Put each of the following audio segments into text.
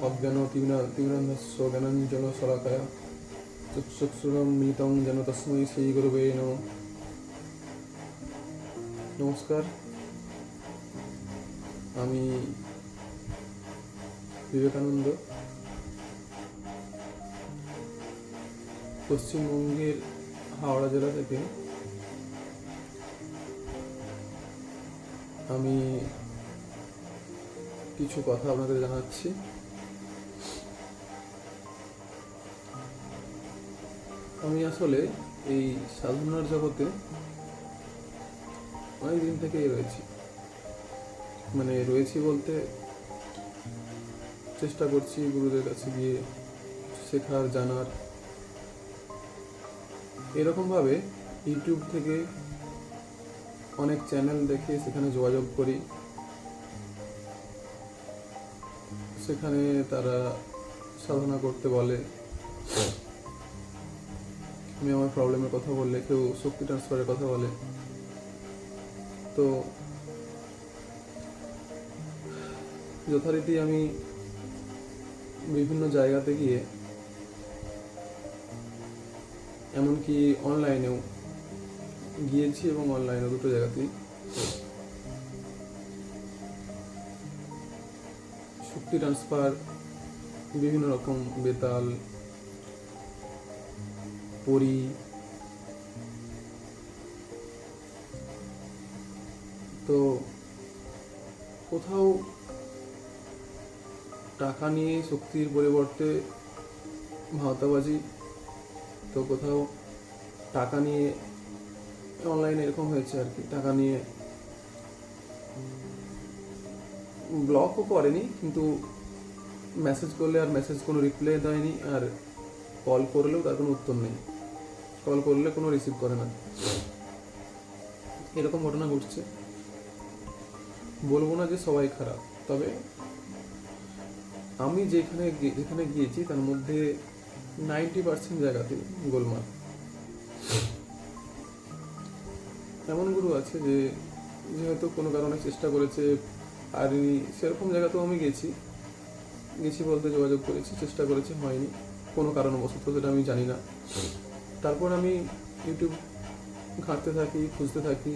অজ্ঞান শ্রী গুরুবে নমঃ। নমস্কার। আমি বিবেকানন্দ। পশ্চিমবঙ্গের হাওড়া জেলা থেকে আমি কিছু কথা আপনাদের জানাচ্ছি। আমি আসলে এই সাধনার জগতে অনেক দিন থেকেই রয়েছি। মানে রয়েছি বলতে চেষ্টা করছি গুরুদের কাছে গিয়ে শেখার, জানার। এরকমভাবে ইউটিউব থেকে অনেক চ্যানেল দেখে সেখানে যোগাযোগ করি। সেখানে তারা সাধনা করতে বলে। আমি আমার প্রবলেমের কথা বললে কেউ শক্তি ট্রান্সফারের কথা বলে। তো যথারীতি আমি বিভিন্ন জায়গাতে গিয়ে এমনকি অনলাইনেও গিয়েছি এবং অনলাইনে দুটো জায়গাতেই। শক্তি ট্রান্সফার বিভিন্ন রকম বেতাল, পরি, তো কোথাও টাকা নিয়ে শক্তির পরিবর্তে ভাওতাবাজি, তো কোথাও টাকা নিয়ে অনলাইনে এরকম হয়েছে আর কি, টাকা নিয়ে ব্লকও করেনি, কিন্তু মেসেজ করলে আর মেসেজ কোনো রিপ্লাই দেয়নি, আর কল করলেও তার কোনো উত্তর নেই। কল করলে কোনো রিসিভ করে না। এরকম ঘটনা ঘটছে। বলব না যে সবাই খারাপ, তবে আমি যেখানে যেখানে গিয়েছি, তার মধ্যে নাইনটি পার্সেন্ট জায়গাতে গোলমাল। এমন গুরু আছে যে যেহেতু কোনো কারণে চেষ্টা করেছে আর সেরকম জায়গাতেও আমি গেছি। গেছি বলতে যোগাযোগ করেছি, চেষ্টা করেছি, হয়নি। কোনো কারণবশত সেটা আমি জানি না। তারপর আমি ইউটিউব ঘাঁটতে থাকি, খুঁজতে থাকি।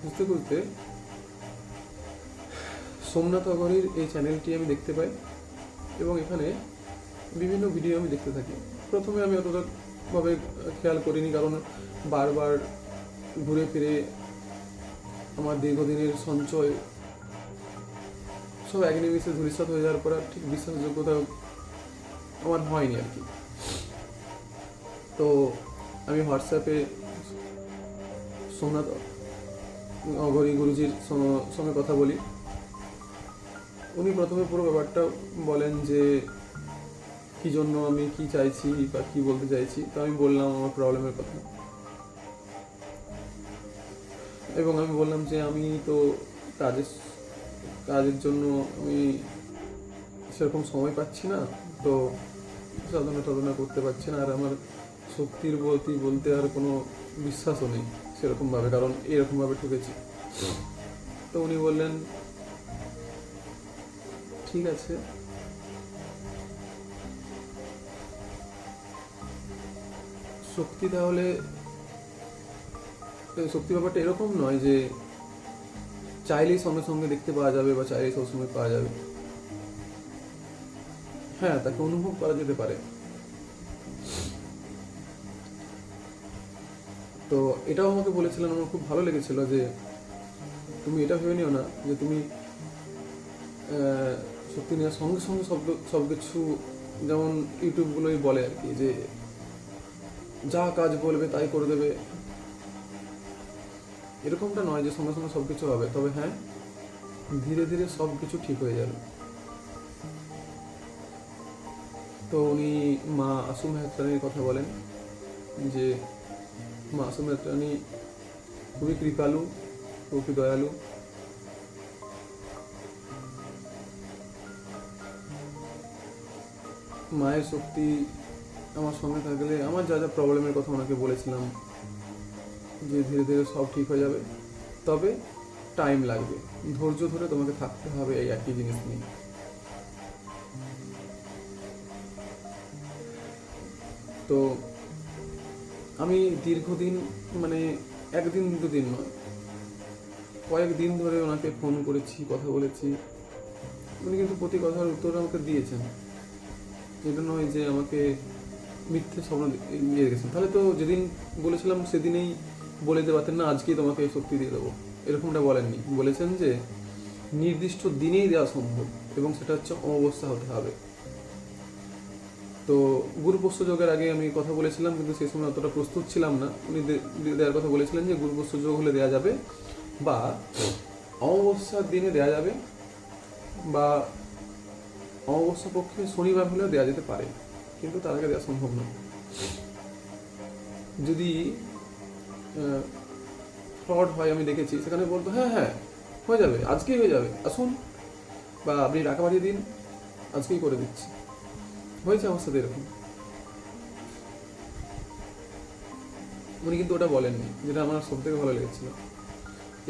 খুঁজতে খুঁজতে সোমনাথ অগরীর এই চ্যানেলটি আমি দেখতে পাই এবং এখানে বিভিন্ন ভিডিও আমি দেখতে থাকি। প্রথমে আমি অতটাভাবে খেয়াল করিনি, কারণ বারবার ঘুরে ফিরে আমার দীর্ঘদিনের সঞ্চয় সব নিমিষে ধূলিসাৎ হয়ে যাওয়ার পর আর ঠিক বিশ্বাসযোগ্যতা আমার হয়নি আর কি। তো আমি হোয়াটসঅ্যাপে সোমনাথ অঘরী গুরুজির সঙ্গে কথা বলি। উনি প্রথমে পুরো ব্যাপারটা বলেন যে, কি জন্য আমি কি চাইছি বা কি বলতে চাইছি, তো আমি বললাম আমার প্রবলেমের কথা। এবং আমি বললাম যে, আমি তো কাজের কাজের জন্য আমি সেরকম সময় পাচ্ছি না, তো সাধনা টাধনা করতে পারছি না, আর আমার শক্তির প্রতি বলতে আর কোনো বিশ্বাসও নেই সেরকমভাবে, কারণ এরকমভাবে ঠকেছি। তো উনি বললেন, ঠিক আছে। শক্তি তাহলে শক্তি ব্যাপারটা এরকম নয় যে চাইলেই সঙ্গে সঙ্গে দেখতে পাওয়া যাবে বা চাইলেই সবসময় পাওয়া যাবে। হ্যাঁ তাকে অনুভব করা যেতে পারে। তো এটাও আমাকে বলেছিলেন, আমার খুব ভালো লেগেছিল যে তুমি এটা ভেবে নিও না যে তুমি শক্তি নেওয়ার সঙ্গে সঙ্গে সব সব কিছু যেমন ইউটিউবগুলোই বলে আর কি, যে যা কাজ বলবে তাই করে দেবে। এরকমটা নয় যে সঙ্গে সঙ্গে সব কিছু হবে, তবে হ্যাঁ ধীরে ধীরে সব কিছু ঠিক হয়ে যাবে। তো উনি মা আসু মেহতানির কথা বলেন যে, মা আসু মেহতানি খুবই কৃপালু, খুবই দয়ালু। মায়ের শক্তি আমার সঙ্গে থাকলে আমার যা যা প্রবলেমের কথা ওনাকে বলেছিলাম যে ধীরে ধীরে সব ঠিক হয়ে যাবে। তবে টাইম লাগবে। ধৈর্য ধরে তোমাকে থাকতে হবে এই একই জিনিস নিয়ে। তো আমি দীর্ঘদিন মানে একদিন দুদিন নয় কয়েকদিন ধরে ওনাকে ফোন করেছি, কথা বলেছি। উনি কিন্তু প্রতি কথার উত্তর আমাকে দিয়েছেন। এটা নয় যে আমাকে মিথ্যে স্বপ্ন দিয়ে গেছেন। তাহলে তো যেদিন বলেছিলাম সেদিনেই বলে দিতে পারতেন না, আজকেই তোমাকে এই শক্তি দিয়ে দেবো। এরকমটা বলেননি। বলেছেন যে, নির্দিষ্ট দিনেই দেওয়া সম্ভব এবং সেটা হচ্ছে অমাবস্যা হতে হবে। তো গুরুপস্য যোগের আগে আমি কথা বলেছিলাম, কিন্তু সেই সময় অতটা প্রস্তুত ছিলাম না। উনি দেওয়ার কথা বলেছিলেন যে গুরুপস্য যোগ হলে দেওয়া যাবে বা অমাবস্যার দিনে দেওয়া যাবে বা অমাবস্যা পক্ষে শনিবার হলেও দেওয়া যেতে পারে, কিন্তু তার আগে দেওয়া সম্ভব নয়। যদি ফ্রড হয় আমি দেখেছি। সেখানে বলতো হ্যাঁ হ্যাঁ হয়ে যাবে, আজকেই হয়ে যাবে। আসুন বা আপনি টাকা পাঠিয়ে দিন, আজকেই করে দিচ্ছি। হয়েছে আমার সাথে এরকম। উনি কিন্তু ওটা বলেননি, যেটা আমার সব থেকে ভালো লেগেছিল।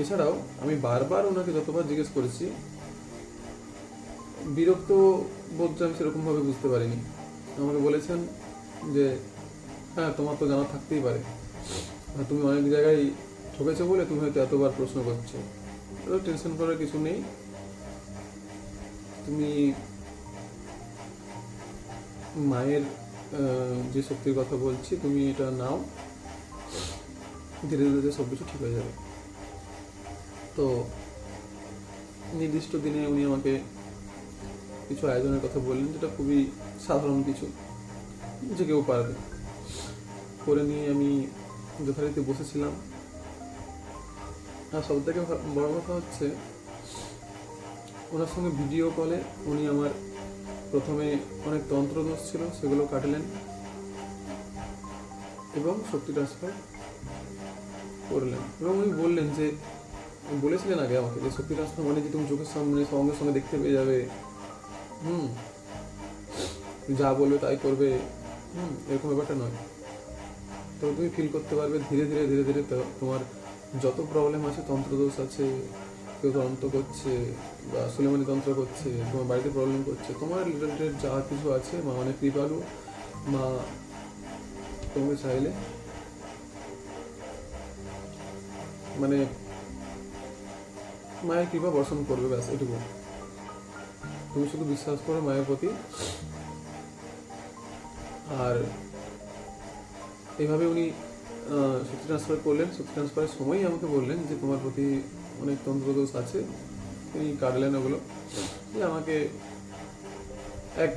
এছাড়াও আমি বারবার ওনাকে যতবার জিজ্ঞেস করেছি, বিরক্ত বোধটা আমি সেরকমভাবে বুঝতে পারিনি। আমাকে বলেছেন যে হ্যাঁ তোমার তো জানা থাকতেই পারে। তুমি অনেক জায়গায় ঠকেছো বলে তুমি হয়তো এতবার প্রশ্ন করছ। তো টেনশন করার কিছু নেই। তুমি মায়ের যে শক্তির কথা বলছি, তুমি এটা নাও। ধীরে ধীরে সব কিছু ঠিক হয়ে যাবে। তো নির্দিষ্ট দিনে উনি আমাকে কিছু আয়োজনের কথা বললেন, যেটা খুবই সাধারণ কিছু, যে কেউ পারবে। করে নিয়ে আমি যথারীতি বসেছিলাম। আর সব থেকে বড় কথা হচ্ছে, ওনার সঙ্গে ভিডিও কলে উনি আমার প্রথমে অনেক তন্ত্রদোষ ছিল, সেগুলো কাটলেন। এবং শক্তি ট্রান্সফার করলেন। এবং উনি বললেন যে, বলেছিলেন আগে আমাকে যে শক্তি ট্রান্সফার মানে যে তুমি চোখের সামনে সঙ্গে সঙ্গে দেখতে পেয়ে যাবে। হুম। যা বলবে তাই করবে। হুম, এরকম ব্যাপারটা নয়। তো তুমি ফিল করতে পারবে ধীরে ধীরে ধীরে ধীরে তোমার যত প্রবলেম আছে, তন্ত্রদোষ আছে, কেউ তন্ত্র করছে, বা সুলেমানি তন্ত্র করছে, তোমার বাড়িতে প্রবলেম করছে, তোমার রিলেটেড যা কিছু আছে, মা অনেক কৃপালু, মা তোমাকে চাইলে মানে মায়ের কৃপা বর্ষণ করবে, ব্যাস এটুকু। তুমি শুধু বিশ্বাস করো মায়ের প্রতি। আর এইভাবে উনি শক্তি ট্রান্সফার করলেন। শক্তি ট্রান্সফারের সময়ই আমাকে বললেন যে তোমার প্রতি অনেক তন্ত্রদোষ আছে। তিনি কাটলেন ওগুলো। দিয়ে আমাকে এক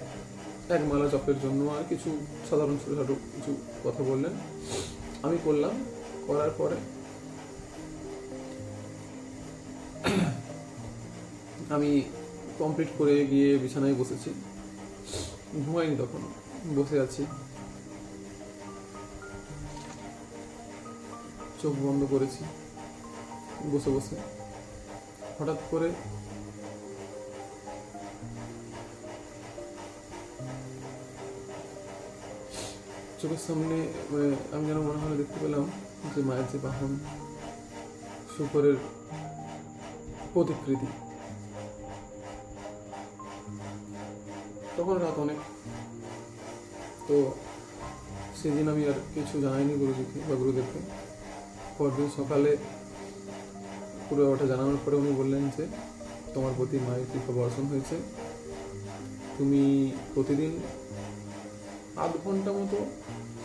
এক মালা চপের জন্য আর কিছু সাধারণ ছোটোখাটো কিছু কথা বললেন। আমি করলাম। করার পরে আমি কমপ্লিট করে গিয়ে বিছানায় বসেছি। ঘুমাইনি তখন বসে আছি। চোখ বন্ধ করেছি, বসে বসে। হঠাৎ করে চোখের সামনে মানে আমি যেন মনে হলো দেখতে পেলাম যে মায়ের যে বাহন, শুকরের প্রতিকৃতি। তখন রাত অনেক। তো সেদিন আমি আর কিছু জানাইনি গুরুজিকে বা গুরুদেবকে। পরদিন সকালে পুরো ওটা জানানোর পরে উনি বললেন যে, তোমার প্রতি মায়ের কৃপা বর্ষণ হয়েছে। তুমি প্রতিদিন আধ ঘণ্টা মতো,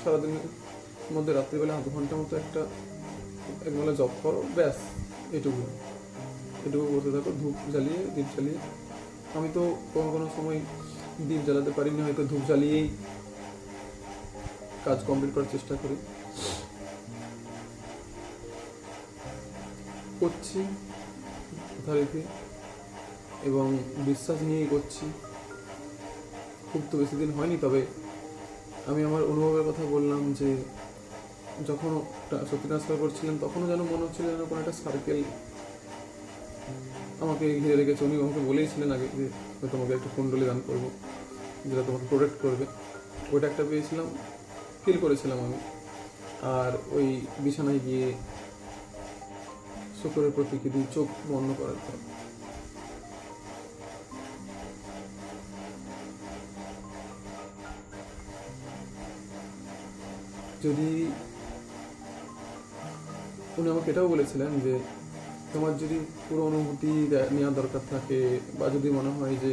সারাদিনের মধ্যে রাত্রিবেলা আধ ঘণ্টা মতো একটা একবেলা জব করো, ব্যাস, এটুকু। এটুকু করতে থাকো, ধূপ জ্বালিয়ে, দীপ জ্বালিয়ে। আমি তো কোনো কোনো সময় দীপ জ্বালাতে পারিনি, হয়তো ধূপ জ্বালিয়েই কাজ কমপ্লিট করার চেষ্টা করি। করছি যথারীতি এবং বিশ্বাস নিয়েই করছি। খুব তো বেশি দিন হয়নি, তবে আমি আমার অনুভবের কথা বললাম যে যখন সত্যি ট্রান্সফার করছিলেন তখনও যেন মনে হচ্ছিল যেন কোনো একটা সার্কেল আমাকে ঘিরে রেখেছে। উনি আমাকে বলেইছিলেন আগে যে তোমাকে একটা কুণ্ডলি দান করব, যেটা তোমাকে প্রোটেক্ট করবে। ওইটা একটা পেয়েছিলাম ফিল করেছিলাম আমি। আর ওই বিছানায় গিয়ে শুক্রের প্রতিকৃতি চোখ বন্ধ করার পর যদি উনি আমাকে এটাও বলেছিলেন যে, তোমার যদি পুরো অনুভূতি নেওয়ার দরকার থাকে বা যদি মনে হয় যে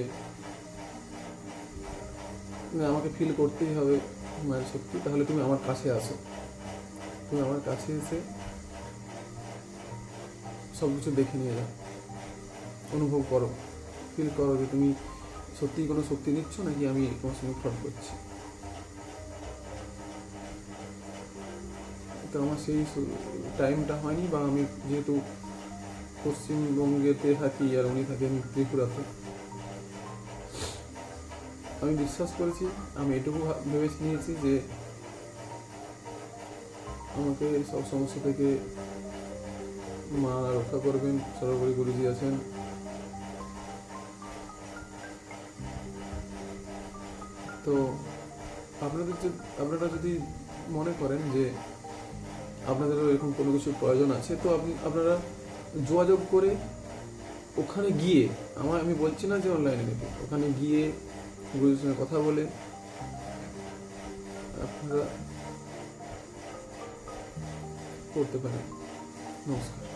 আমাকে ফিল করতেই হবে মায়ের শক্তি তাহলে তুমি আমার কাছে আসো। তুমি আমার কাছে এসে সব কিছু দেখে নিয়ে যাও। অনুভব করো। ফিল করো যে তুমি সত্যিই কোনো শক্তি নিচ্ছ নাকি আমি তোমার সঙ্গে ফ্রড করছি তো আমার সেই টাইমটা হয়নি বা আমি যেহেতু পশ্চিমবঙ্গেতে থাকি আর উনি থাকেন ত্রিপুরাতে। আমি বিশ্বাস করেছি, আমি এটুকু ভেবে নিয়েছি যে আমাকে সব সমস্যা থেকে মা রক্ষা করবেন, সর্বোপরি গুরুজি আছেন। তো আপনাদের আপনারা যদি মনে করেন যে আপনাদেরও এরকম কোনো কিছু প্রয়োজন আছে, তো আপনি আপনারা যোগাযোগ করে ওখানে গিয়ে, আমার আমি বলছি না যে অনলাইনে নেবে ওখানে গিয়ে গুরুজির সঙ্গে কথা বলে আপনারা করতে পারেন। নমস্কার।